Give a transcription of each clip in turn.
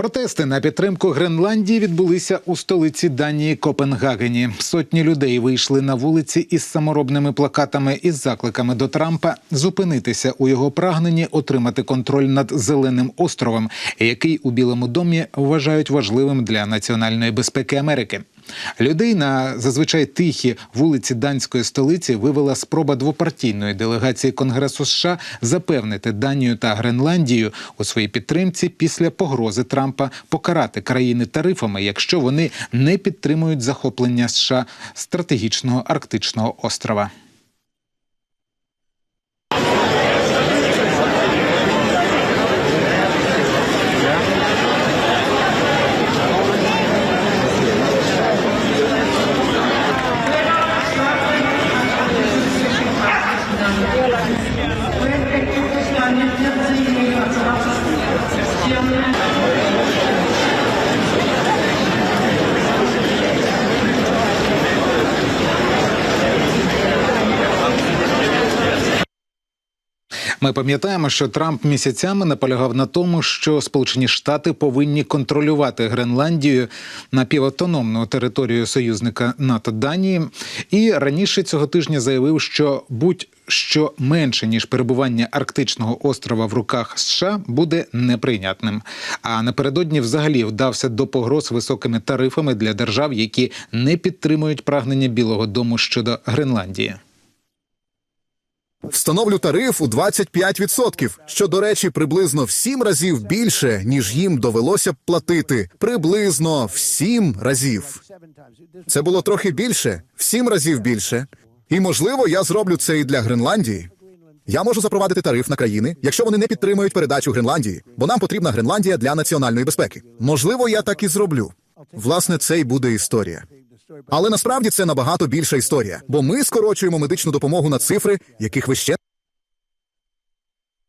Протести на підтримку Гренландії відбулися у столиці Данії Копенгагені. Сотні людей вийшли на вулиці із саморобними плакатами із закликами до Трампа зупинитися у його прагненні отримати контроль над зеленим островом, який у Білому домі вважають важливим для національної безпеки Америки. Людей на зазвичай тихі вулиці данської столиці вивела спроба двопартійної делегації Конгресу США запевнити Данію та Гренландію у своїй підтримці після погрози Трампа покарати країни тарифами, якщо вони не підтримують захоплення США стратегічного арктичного острова. Ми пам'ятаємо, що Трамп місяцями наполягав на тому, що Сполучені Штати повинні контролювати Гренландію напівавтономну територію союзника НАТО Данії. І раніше цього тижня заявив, що будь-що менше ніж перебування арктичного острова в руках США буде неприйнятним. А напередодні взагалі вдався до погроз високими тарифами для держав, які не підтримують прагнення Білого Дому щодо Гренландії. Встановлю тариф у 25%, що, до речі, приблизно в 7 разів більше, ніж їм довелося б платити. Приблизно в 7 разів. Це було трохи більше, в 7 разів більше. І, можливо, я зроблю це і для Гренландії. Я можу запровадити тариф на країни, якщо вони не підтримують передачу Гренландії, бо нам потрібна Гренландія для національної безпеки. Можливо, я так і зроблю. Власне, це й буде історія. Але насправді це набагато більша історія, бо ми скорочуємо медичну допомогу на цифри, яких ви ще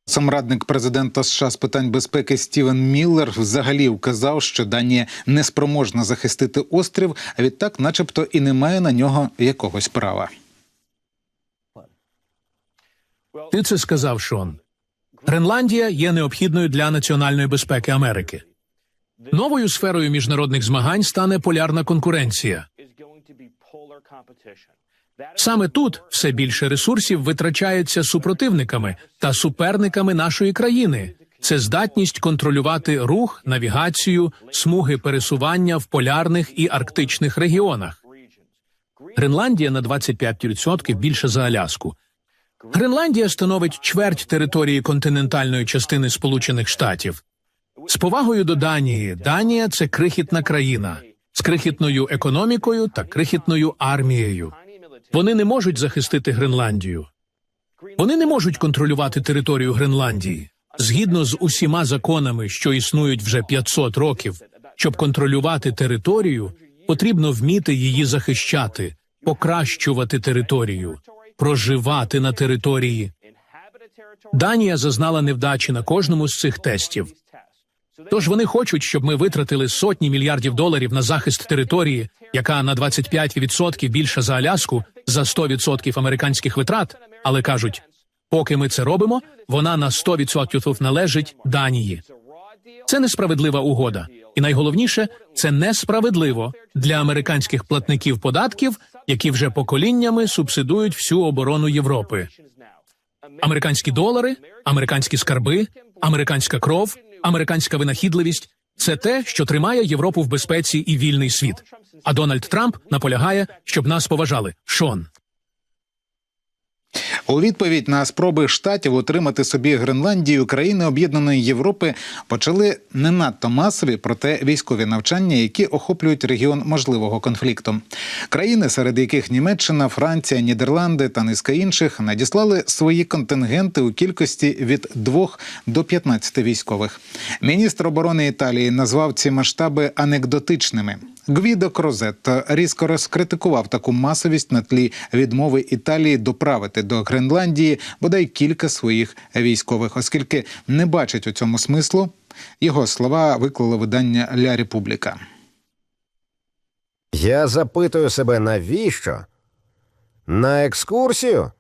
Сам радник президента США з питань безпеки Стівен Міллер взагалі вказав, що Данія не спроможна захистити острів, а відтак, начебто, і не має на нього якогось права. Ти це сказав, Шон. Гренландія є необхідною для національної безпеки Америки. Новою сферою міжнародних змагань стане полярна конкуренція. Саме тут все більше ресурсів витрачається супротивниками та суперниками нашої країни. Це здатність контролювати рух, навігацію, смуги пересування в полярних і арктичних регіонах. Гренландія на 25% більше за Аляску. Гренландія становить чверть території континентальної частини Сполучених Штатів. З повагою до Данії, Данія це крихітна країна з крихітною економікою та крихітною армією. Вони не можуть захистити Гренландію. Вони не можуть контролювати територію Гренландії. Згідно з усіма законами, що існують вже 500 років, щоб контролювати територію, потрібно вміти її захищати, покращувати територію, проживати на території. Данія зазнала невдачі на кожному з цих тестів. Тож вони хочуть, щоб ми витратили сотні мільярдів доларів на захист території, яка на 25% більша за Аляску за 100% американських витрат, але кажуть, поки ми це робимо, вона на 100% належить Данії. Це несправедлива угода, і найголовніше, це несправедливо для американських платників податків, які вже поколіннями субсидують всю оборону Європи. Американські долари, американські скарби, американська кров, американська винахідливість це те, що тримає Європу в безпеці і вільний світ. А Дональд Трамп наполягає, щоб нас поважали. Шон. У відповідь на спроби штатів отримати собі Гренландію, країни Об'єднаної Європи почали не надто масові, проте військові навчання, які охоплюють регіон можливого конфлікту. Країни, серед яких Німеччина, Франція, Нідерланди та низка інших, надіслали свої контингенти у кількості від 2 до 15 військових. Міністр оборони Італії назвав ці масштаби анекдотичними. Гвідо Крозетто різко розкритикував таку масовість на тлі відмови Італії доправити до Гренландії бодай кілька своїх військових, оскільки не бачить у цьому смислу. Його слова виклало видання Ля Републіка. Я запитую себе, навіщо? На екскурсію?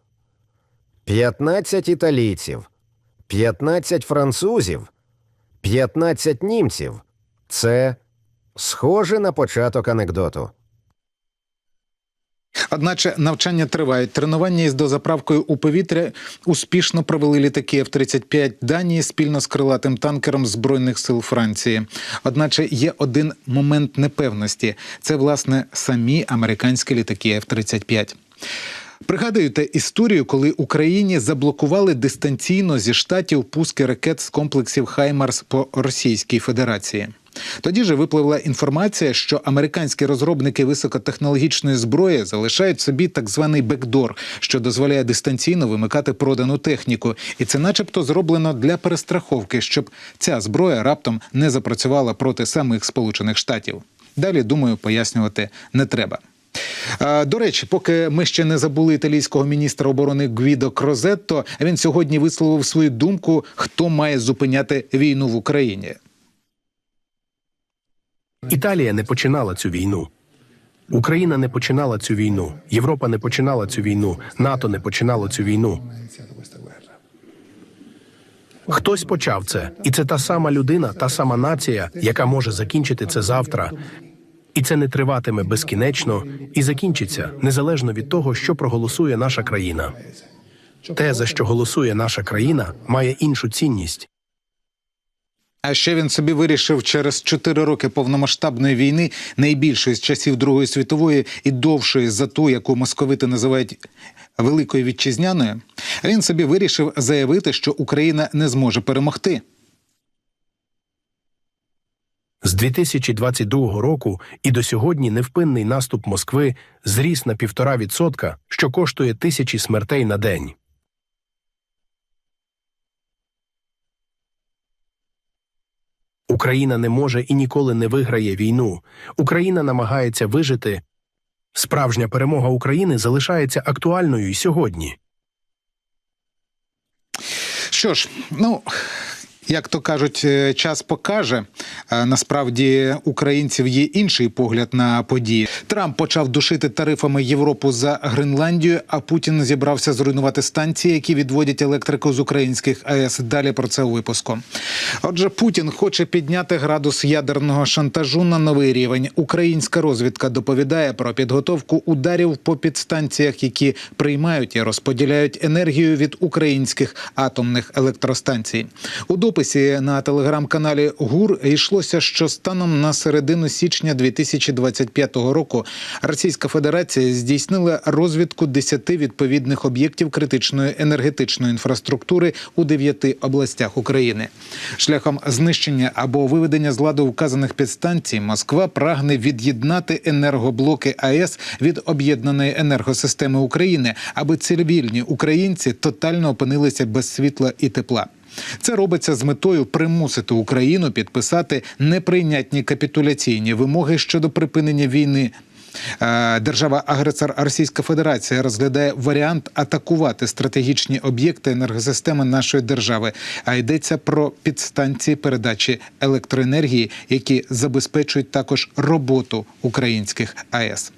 15 італійців, 15 французів, 15 німців. Це схоже на початок анекдоту. Одначе навчання тривають. Тренування із дозаправкою у повітря успішно провели літаки F-35 Данії спільно з крилатим танкером Збройних сил Франції. Одначе є один момент непевності: це власне самі американські літаки F-35. Пригадуєте історію, коли Україні заблокували дистанційно зі штатів пуски ракет з комплексів Хаймарс по Російській Федерації. Тоді же випливла інформація, що американські розробники високотехнологічної зброї залишають собі так званий бекдор, що дозволяє дистанційно вимикати продану техніку, і це, начебто, зроблено для перестраховки, щоб ця зброя раптом не запрацювала проти самих Сполучених Штатів. Далі думаю, пояснювати не треба. До речі, поки ми ще не забули італійського міністра оборони Гвідо Крозетто, він сьогодні висловив свою думку, хто має зупиняти війну в Україні. Італія не починала цю війну. Україна не починала цю війну. Європа не починала цю війну. НАТО не починало цю війну. Хтось почав це, і це та сама людина, та сама нація, яка може закінчити це завтра. І це не триватиме безкінечно і закінчиться незалежно від того, що проголосує наша країна. Те, за що голосує наша країна, має іншу цінність. А ще він собі вирішив через 4 роки повномасштабної війни, найбільшої з часів Другої світової і довшої за ту, яку московити називають Великою Вітчизняною. Він собі вирішив заявити, що Україна не зможе перемогти. З 2022 року і до сьогодні невпинний наступ Москви зріс на півтора відсотка, що коштує тисячі смертей на день. Україна не може і ніколи не виграє війну. Україна намагається вижити. Справжня перемога України залишається актуальною і сьогодні. Що ж, ну. Як то кажуть, е, час покаже. Е, Насправді українців є інший погляд на події. Трамп почав душити тарифами Європу за Гренландію, а Путін зібрався зруйнувати станції, які відводять електрику з українських АЕС. Далі про це у випуску. Отже, Путін хоче підняти градус ядерного шантажу на новий рівень. Українська розвідка доповідає про підготовку ударів по підстанціях, які приймають і розподіляють енергію від українських атомних електростанцій. У дописі на телеграм-каналі ГУР йшлося, що станом на середину січня 2025 року Російська Федерація здійснила розвідку 10 відповідних об'єктів критичної енергетичної інфраструктури у 9 областях України. Шляхом знищення або виведення з ладу вказаних підстанцій Москва прагне від'єднати енергоблоки АЕС від об'єднаної енергосистеми України, аби цивільні українці тотально опинилися без світла і тепла. Це робиться з метою примусити Україну підписати неприйнятні капітуляційні вимоги щодо припинення війни. Е, Держава-агресор Російська Федерація розглядає варіант атакувати стратегічні об'єкти енергосистеми нашої держави. А йдеться про підстанції передачі електроенергії, які забезпечують також роботу українських АЕС.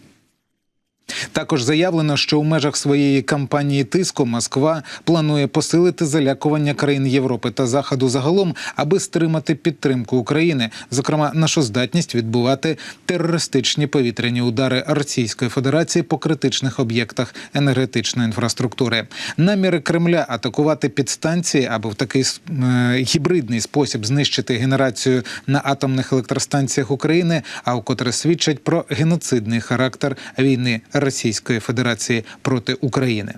Також заявлено, що у межах своєї кампанії тиску Москва планує посилити залякування країн Європи та Заходу загалом, аби стримати підтримку України, зокрема нашу здатність відбувати терористичні повітряні удари Російської Федерації по критичних об'єктах енергетичної інфраструктури. Наміри Кремля атакувати підстанції або в такий е, гібридний спосіб знищити генерацію на атомних електростанціях України, а вкотре свідчать про геноцидний характер війни Російської Федерації проти України.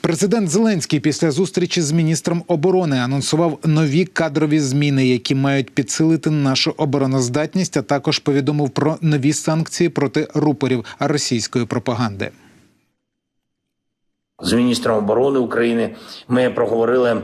Президент Зеленський після зустрічі з міністром оборони анонсував нові кадрові зміни, які мають підсилити нашу обороноздатність, а також повідомив про нові санкції проти рупорів російської пропаганди. з міністром оборони України ми проговорили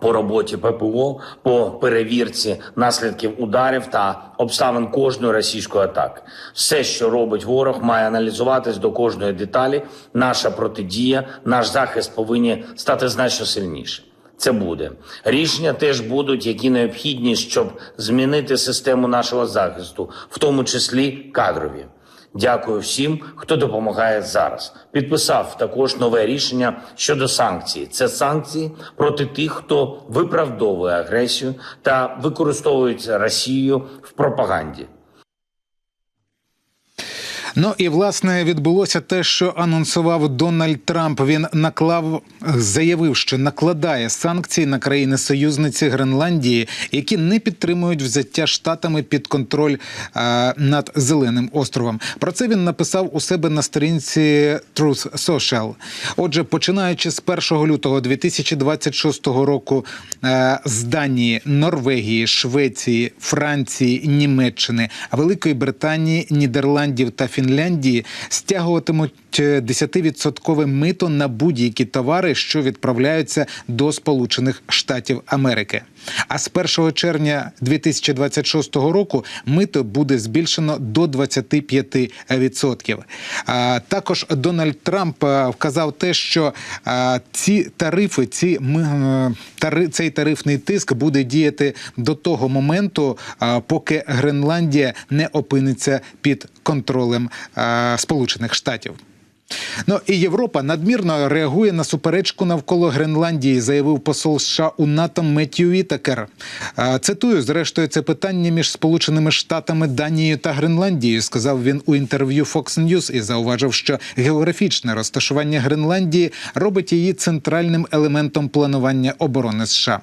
по роботі ППО, по перевірці наслідків ударів та обставин кожної російської атаки. Все, що робить ворог, має аналізуватись до кожної деталі. Наша протидія, наш захист повинні стати значно сильніше. Це буде рішення теж будуть, які необхідні, щоб змінити систему нашого захисту, в тому числі кадрові. Дякую всім, хто допомагає зараз. Підписав також нове рішення щодо санкцій. Це санкції проти тих, хто виправдовує агресію та використовується Росією в пропаганді. Ну і власне відбулося те, що анонсував Дональд Трамп. Він наклав, заявив, що накладає санкції на країни союзниці Гренландії, які не підтримують взяття штатами під контроль е, над Зеленим островом. Про це він написав у себе на сторінці Truth Social. Отже, починаючи з 1 лютого 2026 року е, з Данії, Норвегії, Швеції, Франції, Німеччини, Великої Британії, Нідерландів та Фінляндії стягуватимуть е, 10% мито на будь-які товари, що відправляються до Сполучених Штатів Америки. А з 1 червня 2026 року мито буде збільшено до 25%. А, Також Дональд Трамп е, вказав те, що е, ці тарифи, ці е, тари, цей тарифний тиск буде діяти до того моменту, е, поки Гренландія не опиниться під контролем е, Сполучених Штатів. Ну і Європа надмірно реагує на суперечку навколо Гренландії, заявив посол США у НАТО Меттью Вітакер. Цитую, зрештою, це питання між Сполученими Штатами, Данією та Гренландією, сказав він у інтерв'ю Fox News і зауважив, що географічне розташування Гренландії робить її центральним елементом планування оборони США.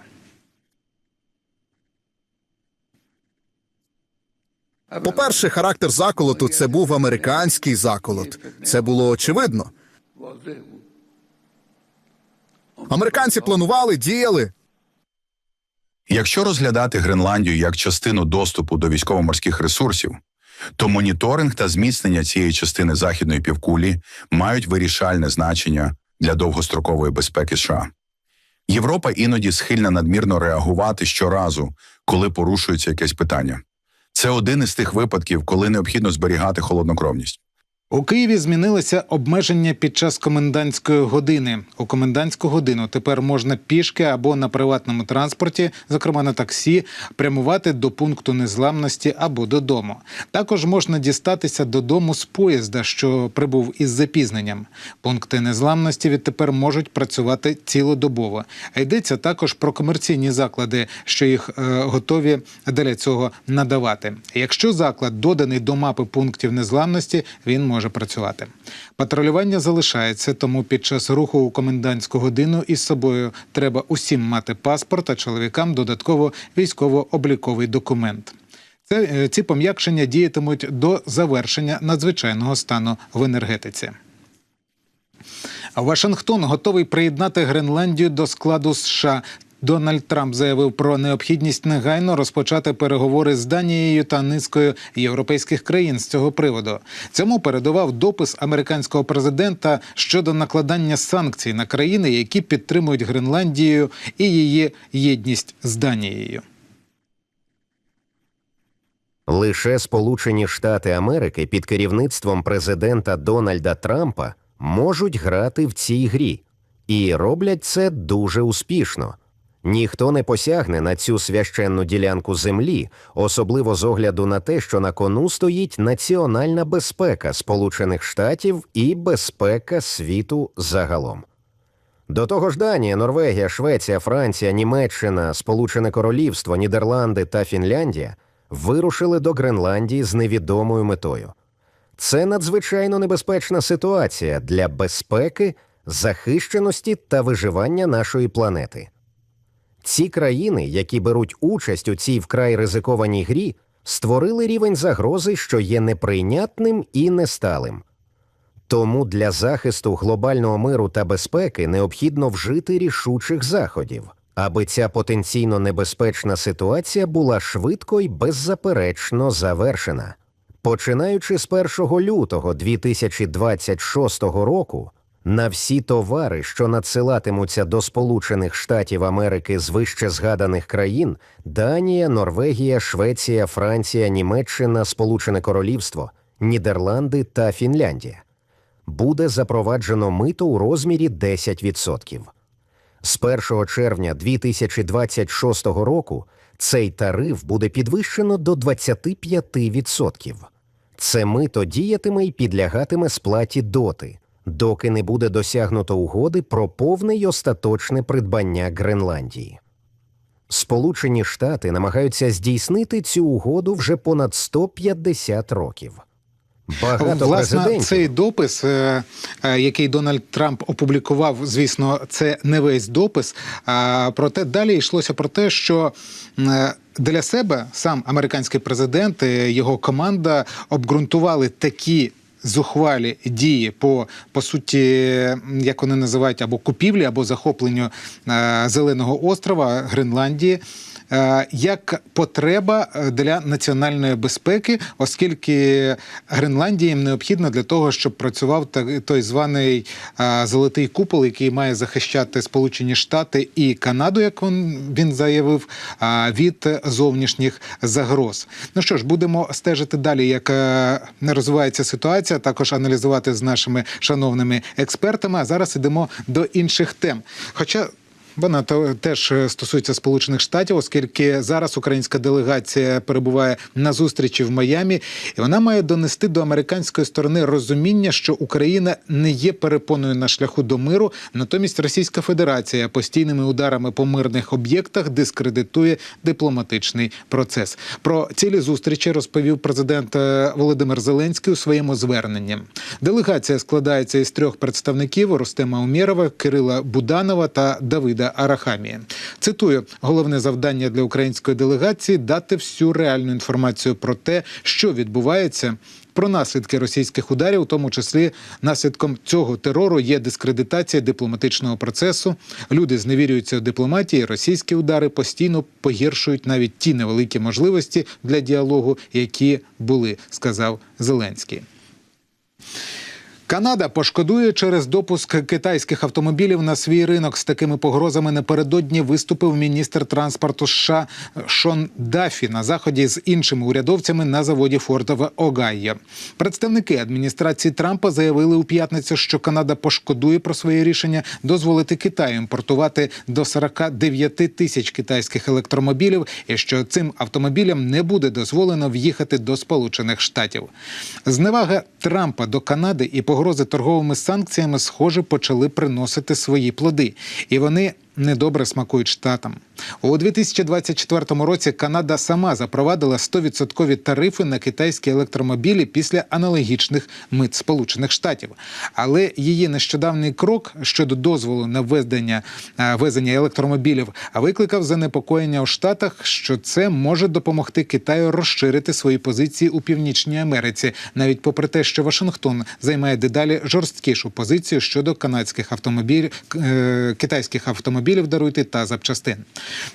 По-перше, характер заколоту це був американський заколот. Це було очевидно. Американці планували, діяли. Якщо розглядати Гренландію як частину доступу до військово-морських ресурсів, то моніторинг та зміцнення цієї частини західної півкулі мають вирішальне значення для довгострокової безпеки США. Європа іноді схильна надмірно реагувати щоразу, коли порушується якесь питання. Це один із тих випадків, коли необхідно зберігати холоднокровність. У Києві змінилися обмеження під час комендантської години. У комендантську годину тепер можна пішки або на приватному транспорті, зокрема на таксі, прямувати до пункту незламності або додому. Також можна дістатися додому з поїзда, що прибув із запізненням. Пункти незламності відтепер можуть працювати цілодобово. А йдеться також про комерційні заклади, що їх е, готові для цього надавати. Якщо заклад доданий до мапи пунктів незламності, він може працювати. Патрулювання залишається, тому під час руху у комендантську годину із собою треба усім мати паспорт, а чоловікам додатково військово-обліковий документ. Це е, ці пом'якшення діятимуть до завершення надзвичайного стану в енергетиці. Вашингтон готовий приєднати Гренландію до складу США. Дональд Трамп заявив про необхідність негайно розпочати переговори з Данією та низкою європейських країн з цього приводу. Цьому передував допис американського президента щодо накладання санкцій на країни, які підтримують Гренландію і її єдність з Данією. Лише Сполучені Штати Америки під керівництвом президента Дональда Трампа можуть грати в цій грі, і роблять це дуже успішно. Ніхто не посягне на цю священну ділянку землі, особливо з огляду на те, що на кону стоїть національна безпека Сполучених Штатів і безпека світу загалом. До того ж, Данія, Норвегія, Швеція, Франція, Німеччина, Сполучене Королівство, Нідерланди та Фінляндія вирушили до Гренландії з невідомою метою. Це надзвичайно небезпечна ситуація для безпеки, захищеності та виживання нашої планети. Ці країни, які беруть участь у цій вкрай ризикованій грі, створили рівень загрози, що є неприйнятним і несталим. Тому для захисту глобального миру та безпеки необхідно вжити рішучих заходів, аби ця потенційно небезпечна ситуація була швидко і беззаперечно завершена. Починаючи з 1 лютого 2026 року, на всі товари, що надсилатимуться до Сполучених Штатів Америки з вище згаданих країн Данія, Норвегія, Швеція, Франція, Німеччина, Сполучене Королівство, Нідерланди та Фінляндія, буде запроваджено мито у розмірі 10%. З 1 червня 2026 року цей тариф буде підвищено до 25%. Це мито діятиме і підлягатиме сплаті доти, доки не буде досягнуто угоди про повне й остаточне придбання Гренландії. Сполучені Штати намагаються здійснити цю угоду вже понад 150 років. Багато Власне, президентів цей допис, е, е, який Дональд Трамп опублікував, звісно, це не весь допис. Проте далі йшлося про те, що е, для себе сам американський президент і його команда обґрунтували такі. Зухвалі дії по по суті, як вони називають, або купівлі, або захопленню е, зеленого острова Гренландії, як потреба е, для національної безпеки, оскільки Гренландія їм необхідна для того, щоб працював той званий е, золотий купол, який має захищати Сполучені Штати і Канаду, як він, заявив, е, від зовнішніх загроз. Ну що ж, будемо стежити далі, як е, розвивається ситуація, також аналізувати з нашими шановними експертами. А зараз ідемо до інших тем. Хоча вона теж е, стосується Сполучених Штатів, оскільки зараз українська делегація перебуває на зустрічі в Майамі, і вона має донести до американської сторони розуміння, що Україна не є перепоною на шляху до миру. Натомість Російська Федерація постійними ударами по мирних об'єктах дискредитує дипломатичний процес. Про цілі зустрічі розповів президент е, Володимир Зеленський у своєму зверненні. Делегація складається із трьох представників: Рустема Умєрова, Кирила Буданова та Давида Арахамія. Цитую: головне завдання для української делегації дати всю реальну інформацію про те, що відбувається. Про наслідки російських ударів, у тому числі наслідком цього терору, є дискредитація дипломатичного процесу. Люди зневірюються у дипломатії. Російські удари постійно погіршують навіть ті невеликі можливості для діалогу, які були, сказав Зеленський. Канада пошкодує через допуск китайських автомобілів на свій ринок. З такими погрозами напередодні виступив міністр транспорту США Шон Дафі на заході з іншими урядовцями на заводі Форда в Огайо. Представники адміністрації Трампа заявили у п'ятницю, що Канада пошкодує про своє рішення дозволити Китаю імпортувати до 49 тисяч китайських електромобілів, і що цим автомобілям не буде дозволено в'їхати до Сполучених Штатів. Зневага Трампа до Канади і погрози торговими санкціями, схоже, почали приносити свої плоди, і вони недобре смакують штатам. У 2024 році Канада сама запровадила 100% тарифи на китайські електромобілі після аналогічних мит Сполучених Штатів. Але її нещодавний крок щодо дозволу на е, везення електромобілів викликав занепокоєння у Штатах, що це може допомогти Китаю розширити свої позиції у Північній Америці, навіть попри те, що Вашингтон займає дедалі жорсткішу позицію щодо канадських автомобілів е, китайських автомобілів даруйте та запчастин.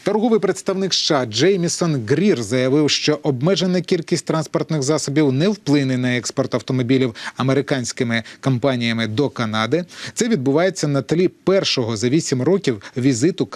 Торговий представник США Джеймісон Грір заявив, що обмежена кількість транспортних засобів не вплине на експорт автомобілів американськими компаніями до Канади. Це відбувається на тлі першого за вісім років візиту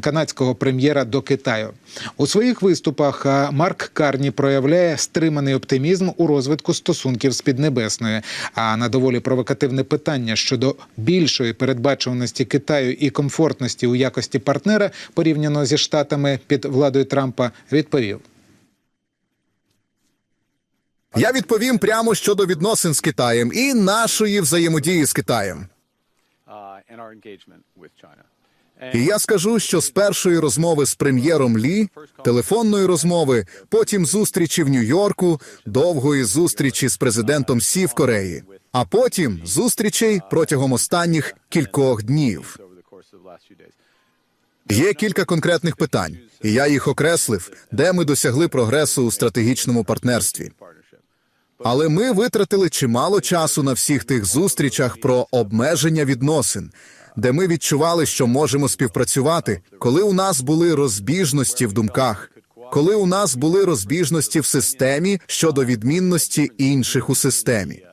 канадського прем'єра до Китаю. У своїх виступах Марк Карні проявляє стриманий оптимізм у розвитку стосунків з Піднебесною. А на доволі провокативне питання щодо більшої передбачуваності Китаю і комфортності у якості партнера порівняно зі штатами під владою Трампа відповів. Я відповім прямо щодо відносин з Китаєм і нашої взаємодії з Китаєм. uh. І я скажу, що з першої розмови з прем'єром Лі, телефонної розмови, потім зустрічі в Нью-Йорку, довгої зустрічі з президентом Сі в Кореї, а потім зустрічей протягом останніх кількох днів. Є кілька конкретних питань, і я їх окреслив, де ми досягли прогресу у стратегічному партнерстві. Але ми витратили чимало часу на всіх тих зустрічах про обмеження відносин, де ми відчували, що можемо співпрацювати, коли у нас були розбіжності в думках, коли у нас були розбіжності в системі щодо відмінності інших у системі.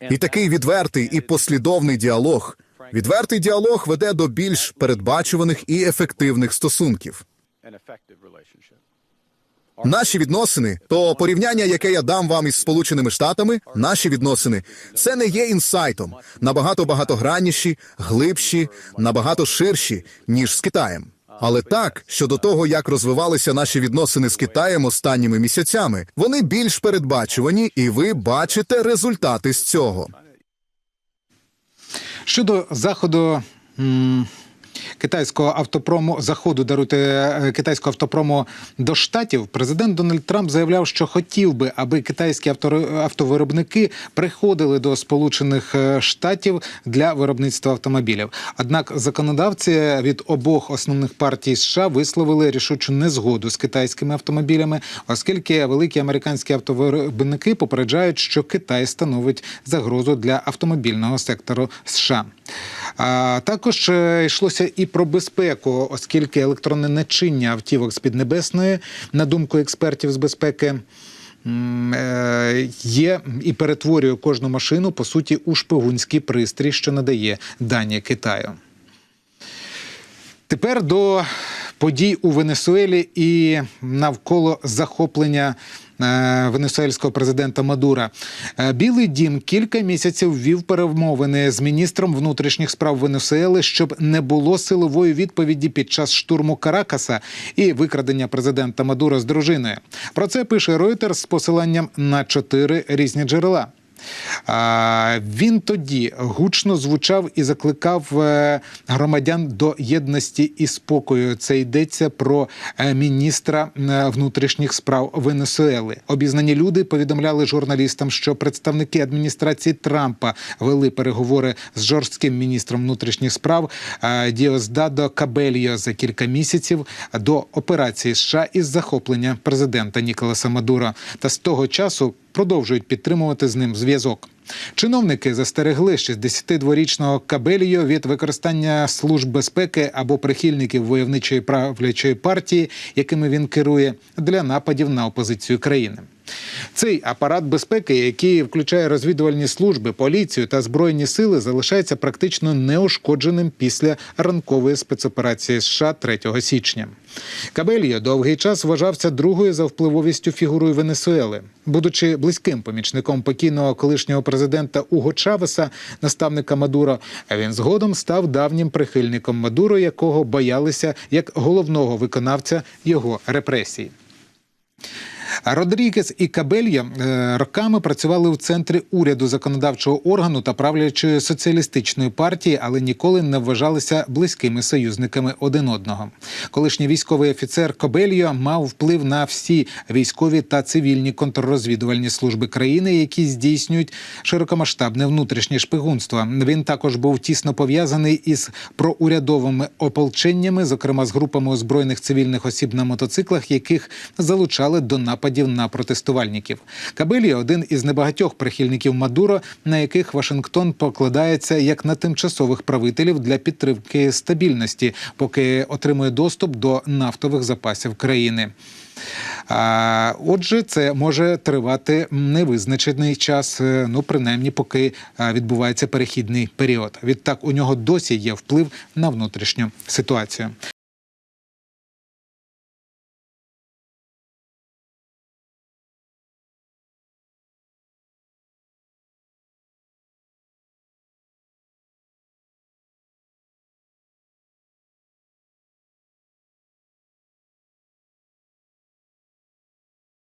І такий відвертий і послідовний діалог. Відвертий діалог веде до більш передбачуваних і ефективних стосунків. Наші відносини, то порівняння, яке я дам вам із Сполученими Штатами, наші відносини, це не є інсайтом, набагато багатогранніші, глибші, набагато ширші, ніж з Китаєм. Але так, щодо того, як розвивалися наші відносини з Китаєм останніми місяцями, вони більш передбачувані, і ви бачите результати з цього. Щодо заходу. Китайського автопрому заходу даруйте е, китайського автопрому до штатів. Президент Дональд Трамп заявляв, що хотів би, аби китайські автовиробники приходили до Сполучених е, Штатів для виробництва автомобілів. Однак законодавці від обох основних партій США висловили рішучу незгоду з китайськими автомобілями, оскільки великі американські автовиробники попереджають, що Китай становить загрозу для автомобільного сектору США. Також е, йшлося і про безпеку, оскільки електронне начиння автівок з Піднебесної, на думку експертів з безпеки. е, Є і перетворює кожну машину по суті у шпигунський пристрій, що надає дані Китаю. Тепер до подій у Венесуелі і навколо захоплення венесуельського президента Мадура. Е, Білий дім кілька місяців вів перемовини з міністром внутрішніх справ Венесуели, щоб не було силової відповіді під час штурму Каракаса і викрадення президента Мадура з дружиною. Про це пише Reuters з посиланням на чотири різні джерела. Він тоді гучно звучав і закликав е, громадян до єдності і спокою. Це йдеться про е, міністра е, внутрішніх справ Венесуели. Обізнані люди повідомляли журналістам, що представники адміністрації Трампа вели переговори з жорстким міністром внутрішніх справ Діоздадо Кабельо за кілька місяців до операції США із захоплення президента Ніколаса Мадуро. Та з того часу продовжують підтримувати з ним зв'язок. Чиновники застерегли 62-річного Кабеліо від використання служб безпеки або прихильників войовничої правлячої партії, якими він керує, для нападів на опозицію країни. Цей апарат безпеки, який включає розвідувальні служби, поліцію та збройні сили, залишається практично неушкодженим після ранкової спецоперації США 3 січня. Кабельо довгий час вважався другою за впливовістю фігурою Венесуели. Будучи близьким помічником покійного колишнього президента Уго Чавеса, наставника Мадуро, він згодом став давнім прихильником Мадуро, якого боялися як головного виконавця його репресій. Родрігес і Кабелья е, роками працювали в центрі уряду законодавчого органу та правлячої соціалістичної партії, але ніколи не вважалися близькими союзниками один одного. Колишній військовий офіцер Кобельо мав вплив на всі військові та цивільні контррозвідувальні служби країни, які здійснюють широкомасштабне внутрішнє шпигунство. Він також був тісно пов'язаний із проурядовими ополченнями, зокрема з групами озброєних цивільних осіб на мотоциклах, яких залучали до нападів на протестувальників. Кабелі один із небагатьох прихильників Мадуро, на яких Вашингтон покладається як на тимчасових правителів для підтримки стабільності, поки отримує доступ до нафтових запасів країни. А, Отже, це може тривати невизначений час, е, ну принаймні, поки е, відбувається перехідний період. Відтак у нього досі є вплив на внутрішню ситуацію.